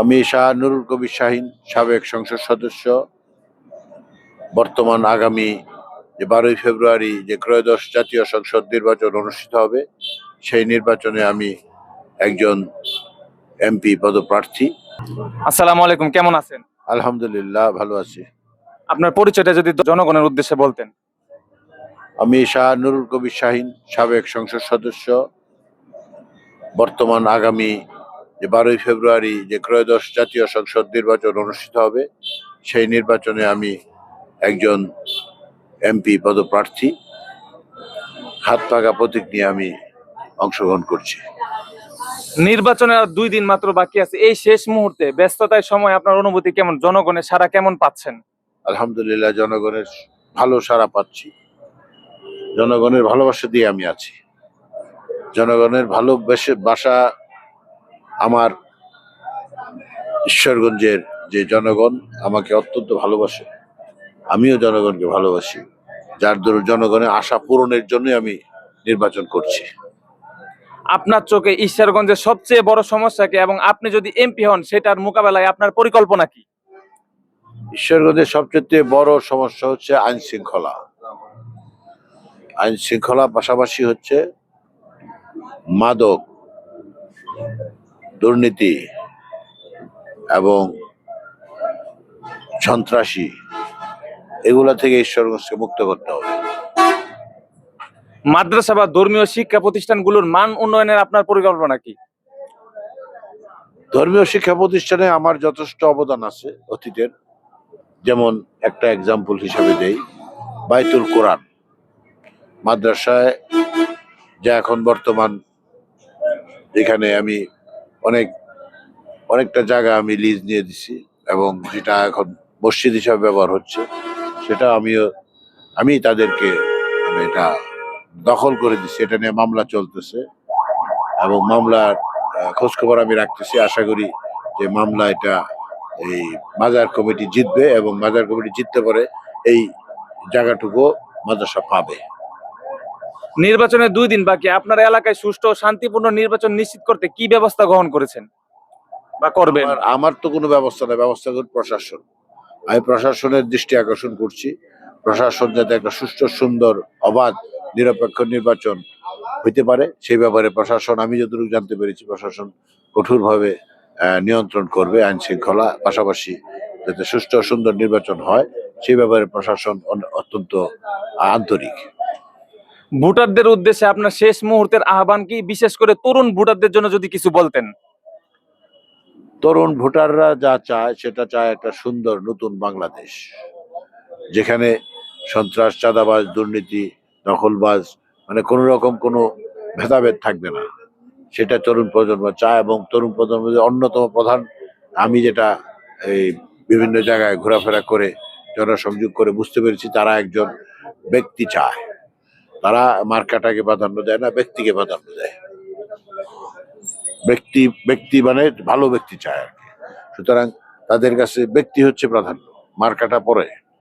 আমি শাহ নুরুল কবির শাহিন সাবেক সংসদ সদস্য। বর্তমান আগামী যে বারোই ফেব্রুয়ারি যে ত্রয়োদশ জাতীয় সংসদ নির্বাচন অনুষ্ঠিত হবে সেই নির্বাচনে আমি একজন এমপি পদপ্রার্থী। আসসালামু আলাইকুম কেমন আছেন? আলহামদুলিল্লাহ ভালো আছি। আপনার পরিচয়টা যদি জনগণের উদ্দেশ্যে বলতেন। আমি শাহ নুরুল কবির শাহিন সাবেক সংসদ সদস্য। বর্তমান আগামী যে বারোই ফেব্রুয়ারি যে ত্রয়োদশ জাতীয় সংসদ নির্বাচন অনুষ্ঠিত হবে সেই নির্বাচনে আমি একজন এমপি পদপ্রার্থী হাত পাকা প্রতীক নিয়ে আমি অংশগ্রহণ করছি। নির্বাচনের আর দুই দিন মাত্র বাকি আছে। এই শেষ মুহূর্তে ব্যস্ততার সময় আপনার অনুভূতি কেমন? জনগণের সারা কেমন পাচ্ছেন? আলহামদুলিল্লাহ জনগণের ভালো সাড়া পাচ্ছি। জনগণের ভালোবাসা দিয়ে আমি আছি। জনগণের ভালোবেসে বাসা আমার ঈশ্বরগঞ্জের যে জনগণ আমাকে অত্যন্ত ভালোবাসে আমিও জনগণকে ভালোবাসি যার দরুন জনগণের আশা পূরণের জন্যই আমি নির্বাচন করছি। আপনার চোখে ঈশ্বরগঞ্জের সবচেয়ে বড় সমস্যা কি এবং আপনি যদি এমপি হন সেটার মোকাবেলায় আপনার পরিকল্পনা কি? ঈশ্বরগঞ্জের সবচেয়ে বড় সমস্যা হচ্ছে আইন শৃঙ্খলা। আইন শৃঙ্খলা পাশাপাশি হচ্ছে মাদক। দুর্নীতি এবং সন্ত্রাসী এগুলা থেকে ঈশ্বরগঞ্জকে মুক্ত করতে হবে। মাদ্রাসা বা ধর্মীয় শিক্ষা প্রতিষ্ঠানগুলোর মান উন্নয়নের আপনার পরিকল্পনা কি? ধর্মীয় শিক্ষা প্রতিষ্ঠানে আমার যথেষ্ট অবদান আছে অতীতের। যেমন একটা এক্সাম্পল হিসাবে দেই বাইতুল কোরআন। মাদ্রাসায় যা এখন বর্তমান এখানে আমি অনেক, অনেকটা জায়গা আমি লিজ নিয়ে দিছি এবং যেটা এখন মসজিদ হিসাবে ব্যবহার হচ্ছে, সেটা আমিও, আমি তাদেরকে এটা দখল করে দিচ্ছি এটা নিয়ে মামলা চলতেছে এবং মামলার খোঁজখবর আমি রাখতেছি। আশা করি যে মামলা এটা এই মাজার কমিটি জিতবে এবং মাজার কমিটি জিততে পারে এই জায়গাটুকু মাদ্রাসা পাবে। নির্বাচনের দুই দিন বাকি। আপনার এলাকায় সুষ্ঠু ও শান্তিপূর্ণ নির্বাচন নিশ্চিত করতে কি ব্যবস্থা গ্রহণ করেছেন? বা করবেন? আমার- তো কোনো ব্যবস্থা নেই। ব্যবস্থা করুন প্রশাসন। আমি প্রশাসনের দৃষ্টি আকর্ষণ করছি। প্রশাসন যাতে একটা সুষ্ঠু, সুন্দর, অবাধ, নিরপেক্ষ নির্বাচন হইতে পারে, সেই ব্যাপারে প্রশাসন, আমি যতটুকু জানতে পেরেছি, প্রশাসন কঠোরভাবে নিয়ন্ত্রণ করবে আইন শৃঙ্খলা পাশাপাশি যাতে সুষ্ঠু সুন্দর নির্বাচন হয়, সেই ব্যাপারে প্রশাসন অত্যন্ত আন্তরিক। ভোটারদের উদ্দেশ্যে আপনার শেষ মুহূর্তের আহ্বান কি? বিশেষ করে তরুণ ভোটারদের জন্য যদি কিছু বলতেন। তরুণ ভোটাররা যা চায়, সেটা চায় একটা সুন্দর নতুন বাংলাদেশ। যেখানে সন্ত্রাস, চাঁদাবাজ, দুর্নীতি দখলবাজ মানে কোনো রকম কোনো ভেদাভেদ থাকবে না। সেটা তরুণ প্রজন্ম চায় এবং তরুণ প্রজন্মের অন্যতম প্রধান। আমি যেটা এই বিভিন্ন জায়গায় ঘোরাফেরা করে, জনসংযোগ করে বুঝতে পেরেছি, তারা একজন ব্যক্তি চায়। তারা মার্কাটাকে প্রাধান্য দেয় না, ব্যক্তিকে প্রাধান্য দেয়। ব্যক্তি ব্যক্তি মানে ভালো ব্যক্তি চায় আর কি। সুতরাং তাদের কাছে ব্যক্তি হচ্ছে প্রাধান্য, মার্কাটা পরে।